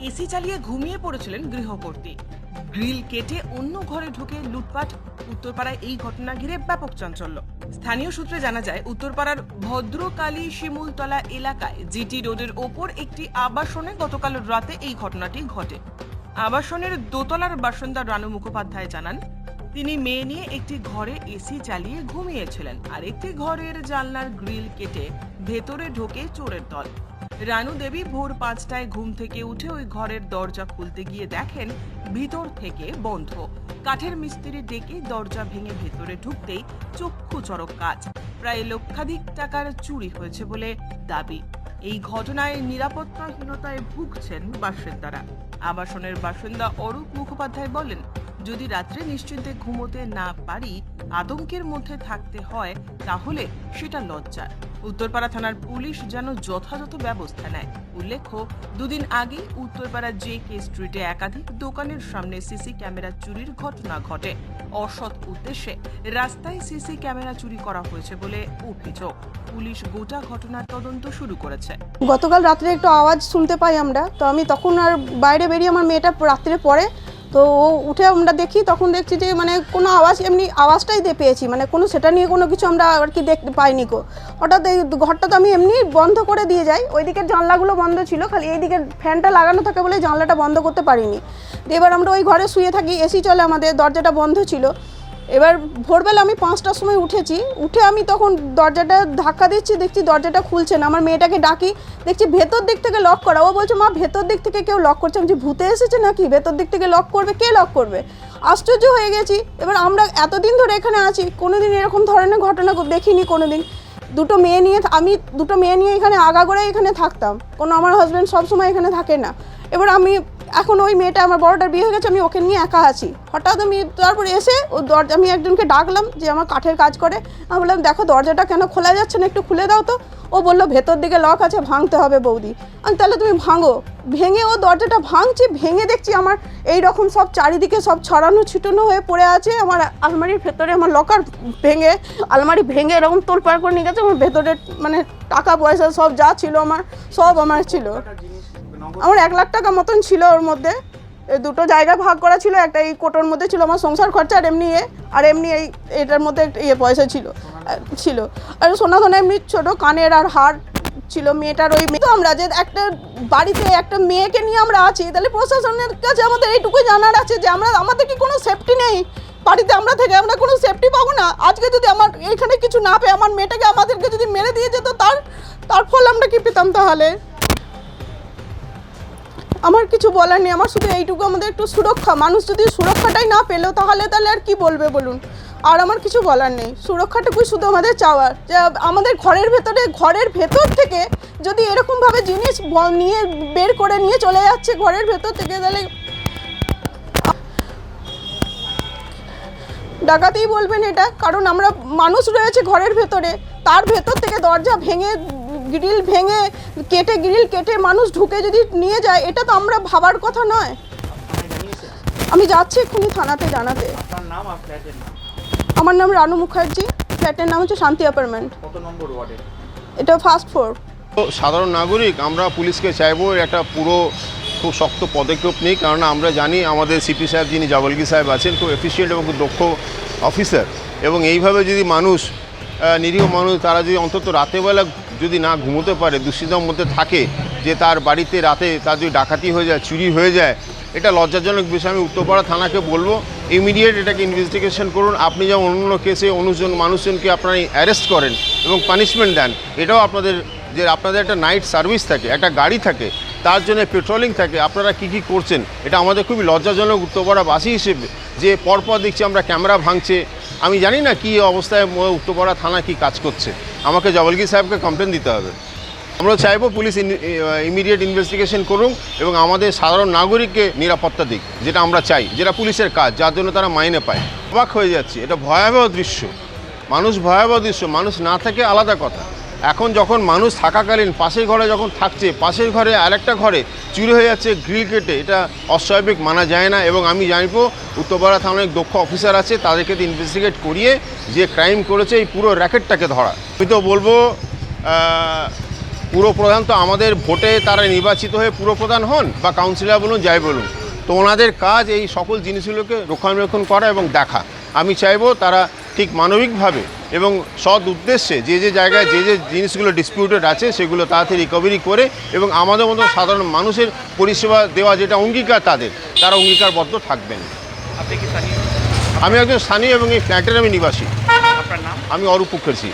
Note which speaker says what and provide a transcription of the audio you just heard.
Speaker 1: AC চালিয়ে ঘুমিয়ে পড়েছিলেন গৃহকর্ত্রী গ্রিল কেটে অন্য ঘরে ঢুকে লুটপাট, উত্তরপাড়ায় এই ঘটনা ঘিরে ব্যাপক চাঞ্চল্য। স্থানীয় সূত্রে জানা যায়, উত্তরপাড়ার ভদ্রকালী শিমুলতলা এলাকায় জিটি রোডের ওপর একটি আবাসনে গতকাল রাতে এই ঘটনাটি ঘটে। আবাসনের দোতলার বাসিন্দা রানু মুখোপাধ্যায় জানান, তিনি মেয়ে নিয়ে একটি ঘরে এসি চালিয়ে ঘুমিয়েছিলেন। আর একটি ঘরের জানলার গ্রিল কেটে ভেতরে ঢোকে চোরের দল। রানু দেবী ভোর পাঁচটায় ঘুম থেকে উঠে ওই ঘরের দরজা খুলতে গিয়ে দেখেন ভিতর থেকে বন্ধ। কাঠের মিস্ত্রি ডেকে দরজা ভেঙে ভেতরে ঢুকতেই চক্ষু চরক কাজ। প্রায় লক্ষাধিক টাকার চুরি হয়েছে বলে দাবি। এই ঘটনায় নিরাপত্তাহীনতায় ভুগছেন বাসিন্দারা। আবাসনের বাসিন্দা অরূপ মুখোপাধ্যায় বলেন যদি রাত্রে নিশ্চিন্তে ঘুমোতে না পারি, আতঙ্কের মধ্যে থাকতে হয়, তাহলে সেটা লজ্জার। উত্তরপাড়া থানার পুলিশ যেন যথাযথ ব্যবস্থা নেয়। উল্লেখ্য, দুদিন আগে উত্তরপাড়া জে কে স্ট্রিটে একাধিক দোকানের সামনে সিসি ক্যামেরা চুরির ঘটনা ঘটে। অসৎ উদ্দেশ্যে রাস্তায় সিসি ক্যামেরা চুরি করা হয়েছে বলে অভিযোগ। পুলিশ গোটা ঘটনার তদন্ত শুরু করেছে।
Speaker 2: গতকাল রাত্রে একটু আওয়াজ শুনতে পাই আমরা। তো আমি তখন আর বাইরে বেরিয়ে আমার মেয়েটা রাত্রে পড়ে। তো ও উঠে আমরা দেখি, তখন দেখছি যে মানে কোনো আওয়াজ, এমনি আওয়াজটাই দিয়ে পেয়েছি। মানে কোনো সেটা নিয়ে কোনো কিছু আমরা আর কি দেখতে পাইনি কো হঠাৎ এই ঘরটা তো আমি এমনি বন্ধ করে দিয়ে যাই। ওই দিকের জানলাগুলো বন্ধ ছিল, খালি এই দিকের ফ্যানটা লাগানো থাকে বলে জানলাটা বন্ধ করতে পারিনি। এবার আমরা ওই ঘরে শুয়ে থাকি, এসি চলে আমাদের, দরজাটা বন্ধ ছিল। এবার ভোরবেলা আমি পাঁচটার সময় উঠেছি। উঠে আমি তখন দরজাটা ধাক্কা দিচ্ছি, দেখছি দরজাটা খুলছে না। আমার মেয়েটাকে ডাকি, দেখছি ভেতর দিক থেকে লক করা। ও বলছে, মা, ভেতর দিক থেকে কেউ লক করছে? আমি ভূতে এসেছে নাকি? ভেতর দিক থেকে লক করবে? কে লক করবে? আশ্চর্য হয়ে গেছি। এবার আমরা এতদিন ধরে এখানে আছি, কোনোদিন এরকম ধরনের ঘটনা দেখিনি কোনোদিন। দুটো মেয়ে নিয়ে আমি দুটো মেয়ে নিয়ে এখানে আগাগোড়া এখানে থাকতাম। কোনো আমার হাজব্যান্ড সবসময় এখানে থাকে না। এবার আমি এখন ওই মেয়েটা আমার বড়টার বিয়ে হয়ে গেছে, আমি ওকে নিয়ে একা আছি। হঠাৎ আমি তারপরে এসে ও দরজা, আমি একজনকে ডাকলাম যে আমার কাঠের কাজ করে। আমি বললাম, দেখো, দরজাটা কেন খোলা যাচ্ছে না? একটু খুলে দাও তো। ও বলল, ভেতর দিকে লক আছে, ভাঙতে হবে বৌদি। আমি তাহলে তুমি ভাঙো। ভেঙে ও দরজাটা ভাঙছি, ভেঙে দেখছি আমার এই রকম সব চারিদিকে সব ছড়ানো, ছিটানো হয়ে পড়ে আছে। আমার আলমারির ভেতরে আমার লকার ভেঙে, আলমারি ভেঙে এরকম তোলপাড় করে নিয়ে গেছে, আমার ভেতরে মানে টাকা পয়সা সব যা ছিল আমার, সব আমার ছিল। আমার এক লাখ টাকা মতন ছিল ওর মধ্যে। দুটো জায়গা ভাগ করা ছিল একটা এই কোটোর মধ্যে ছিল আমার সংসার খরচা আর এমনি এ আর এমনি এই এটার মধ্যে ইয়ে পয়সা ছিল ছিল। আর সোনা সোনা এমনি ছোটো কানের আর হার ছিল মেয়েটার ওই মেয়ে। তো আমরা যে একটা বাড়িতে একটা মেয়েকে নিয়ে আমরা আছি তাহলে প্রশাসনের কাছে আমাদের এইটুকু জানার আছে যে আমরা আমাদের কি কোনো সেফটি নেই? বাড়িতে আমরা থেকে আমরা কোনো সেফটি পাবো না? আজকে যদি আমার এখানে কিছু না পেয়ে আমার মেয়েটাকে আমাদেরকে যদি মেরে দিয়ে যেত তার তার ফল আমরা কি পেতাম তাহলে? আমার কিছু বলার নেই, আমার শুধু এইটুকু আমাদের একটু সুরক্ষা। মানুষ যদি সুরক্ষাটাই না পেল তাহলে তাহলে আর কি বলবে বলুন? আর আমার কিছু বলার নেই। সুরক্ষাটুকুই শুধু আমাদের চাওয়ার। যে আমাদের ঘরের ভেতরে, ঘরের ভেতর থেকে যদি এরকমভাবে জিনিস নিয়ে বের করে নিয়ে চলে যাচ্ছে ঘরের ভেতর থেকে, তাহলে ডাকাতেই বলবেন এটা? কারণ আমরা মানুষ রয়েছে ঘরের ভেতরে। তার ভেতর থেকে দরজা ভেঙে গ্রিল ভেঙে কেটে গ্রিল কেটে মানুষ ঢুকে যদি নিয়ে যায় এটা তো আমরা ভাবার কথা নয়। আমি যাচ্ছি এক্ষুনি থানাতে জানাতে। আমার নাম রানু মুখার্জি। ফ্ল্যাটের নাম হচ্ছে শান্তি অ্যাপার্টমেন্ট।
Speaker 3: কত
Speaker 2: এটা ফার্স্ট ফ্লোর।
Speaker 4: তো সাধারণ নাগরিক আমরা পুলিশকে চাইব একটা পুরো খুব শক্ত পদক্ষেপ নিই কারণ আমরা জানি আমাদের সিপি সাহেব যিনি জাবলগি সাহেব আছেন খুব এফিসিয়েন্ট এবং খুব দক্ষ অফিসার এবং এইভাবে যদি মানুষ নিরীহ মানুষ তারা যদি অন্তত রাতেরবেলা যদি না ঘুমোতে পারে দুশ্চিন্তার মধ্যে থাকে, যে তার বাড়িতে রাতে তার যদি ডাকাতি হয়ে যায়, চুরি হয়ে যায়, এটা লজ্জাজনক বিষয়। আমি উত্তরপাড়া থানাকে বলব ইমিডিয়েট এটাকে ইনভেস্টিগেশন করুন। আপনি যেমন অন্য কেসে অনুজন মানুষজনকে আপনারা অ্যারেস্ট করেন এবং পানিশমেন্ট দেন, এটাও আপনাদের যে আপনাদের একটা নাইট সার্ভিস থাকে, একটা গাড়ি থাকে, তার জন্য পেট্রোলিং থাকে, আপনারা কি কি করছেন, এটা আমাদের খুবই লজ্জাজনক উত্তরপাড়াবাসী হিসেবে, যে পরপর দেখছি আমরা ক্যামেরা ভাঙছে আমি জানি না কি অবস্থায় উত্তরপাড়া থানা কি কাজ করছে। আমাকে জবলগি সাহেবকে কমপ্লেন দিতে হবে। আমরা চাইব পুলিশ ইমিডিয়েট ইনভেস্টিগেশন করুক এবং আমাদের সাধারণ নাগরিককে নিরাপত্তা দিক, যেটা আমরা চাই, যেটা পুলিশের কাজ, যার জন্য তারা মাইনে পায়। অবাক হয়ে যাচ্ছে, এটা ভয়াবহ দৃশ্য। মানুষ ভয়াবহ দৃশ্য, মানুষ না থাকে আলাদা কথা। এখন যখন মানুষ থাকাকালীন পাশের ঘরে যখন থাকছে পাশের ঘরে আরেকটা ঘরে চুরি হয়ে যাচ্ছে গ্রিল কেটে এটা অস্বাভাবিক মানা যায় না। এবং আমি জানব উত্তরপাড়া অনেক দক্ষ অফিসার আছে তাদেরকে ইনভেস্টিগেট করিয়ে যে ক্রাইম করেছে এই পুরো র্যাকেটটাকে ধরা। আমি তো বলব আহ, পুরপ্রধান তো আমাদের ভোটে তারা নির্বাচিত হয়ে পুরপ্রধান হন বা কাউন্সিলর বলুন যাই বলুন। তো ওনাদের কাজ এই সকল জিনিসগুলোকে রক্ষণাবেক্ষণ করা এবং দেখা। আমি চাইব তারা ঠিক মানবিকভাবে এবং সৎ উদ্দেশ্যে যে যে জায়গায় যে যে জিনিসগুলো ডিসপিউটেড আছে সেগুলো তাড়াতাড়ি রিকভারি করে এবং আমাদের মতো সাধারণ মানুষের পরিষেবা দেওয়া যেটা অঙ্গীকার তাদের তারা অঙ্গীকারবদ্ধ থাকবেন। আমি একজন স্থানীয় এবং এই ফ্ল্যাটের আমি নিবাসী। আমি অরূপ মুখার্জি।